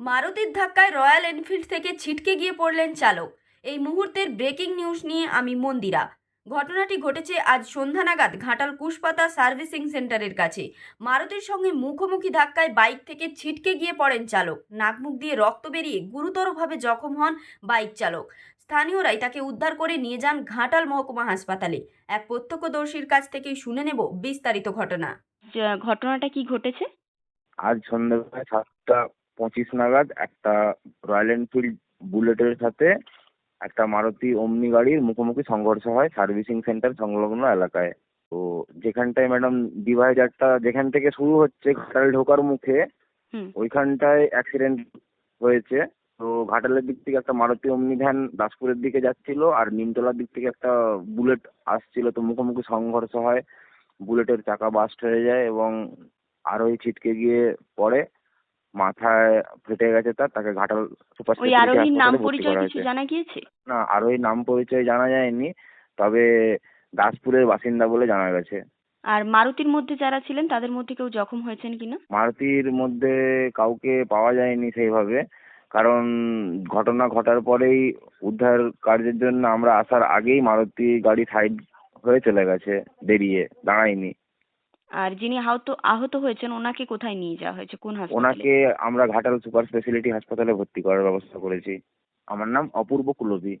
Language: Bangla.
মারুতির ধাক্কায় রয়্যাল এনফিল্ড থেকে ছিটকে গিয়ে পড়লেন চালক। এই মুহূর্তের ব্রেকিং নিউজ নিয়ে আমি মন্দিরা। ঘটনাটি ঘটেছে আজ সন্ধ্যা নাগাদ ঘাটাল কুশপাতা সার্ভিসিং সেন্টারের কাছে। মারুতির সঙ্গে মুখোমুখি ধাক্কায় বাইক থেকে ছিটকে গিয়ে পড়েন চালক। নাকমুখ দিয়ে রক্ত বেরিয়ে গুরুতরভাবে জখম হন বাইক চালক। স্থানীয়রাই তাকে উদ্ধার করে নিয়ে যান ঘাটাল মহকুমা হাসপাতালে। এক প্রত্যক্ষদর্শীর কাছ থেকেই শুনে নেব বিস্তারিত ঘটনা। ঘটনাটা কি ঘটেছে? আজ সন্ধ্যাবেলায় সাতটা পঁচিশ নাগাদ একটা রয়্যাল এনফিল্ড বুলেটের সাথে একটা মারুতি ওমনি গাড়ির মুখোমুখি সংঘর্ষ হয় সার্ভিসিং সেন্টার সংলগ্ন এলাকায়। তো যেখানটায় ম্যাডাম ডিভাইডারটা যেখান থেকে শুরু হচ্ছে ঘাটাল ঢোকার মুখে ওইখানটায় অ্যাক্সিডেন্ট হয়েছে। তো ঘাটালের দিক থেকে একটা মারুতি ওমনি ভ্যান দাসপুরের দিকে যাচ্ছিল আর নিমতলার দিক থেকে একটা বুলেট আসছিল। তো মুখোমুখি সংঘর্ষ হয়। বুলেটের চাকা বাস্ট হয়ে যায় এবং আরোহী ছিটকে গিয়ে পড়ে। মাথায় ফেটে গেছে তার তাকে ঘাটাল সুপার ওই আরোহীর নাম পরিচয় কিছু জানা গিয়েছে? না আরোহীর নাম পরিচয় জানা যায়নি তবে দাসপুরের বাসিন্দা বলে জানা গেছে। আর মারুতির মধ্যে যারা ছিলেন তাদের মধ্যে কেউ জখম হয়েছেন কিনা মারুতির মধ্যে কাউকে পাওয়া যায়নি সেইভাবে কারণ ঘটনা ঘটার পরেই উদ্ধার কার্যের জন্য আমরা আসার আগেই মারুতি গাড়ি সাইড হয়ে চলে গেছে বেরিয়ে দাঁড়ায়নি। আর যিনি আহত আহত হয়েছেন, ওনাকে কোথায় নিয়ে যাওয়া হয়েছে? কোন হাসপাতালে? ওনাকে আমরা ঘাটাল সুপার স্পেশালিটি হাসপাতালে ভর্তি করার ব্যবস্থা করেছি। আমার নাম অপূর্ব কুলবি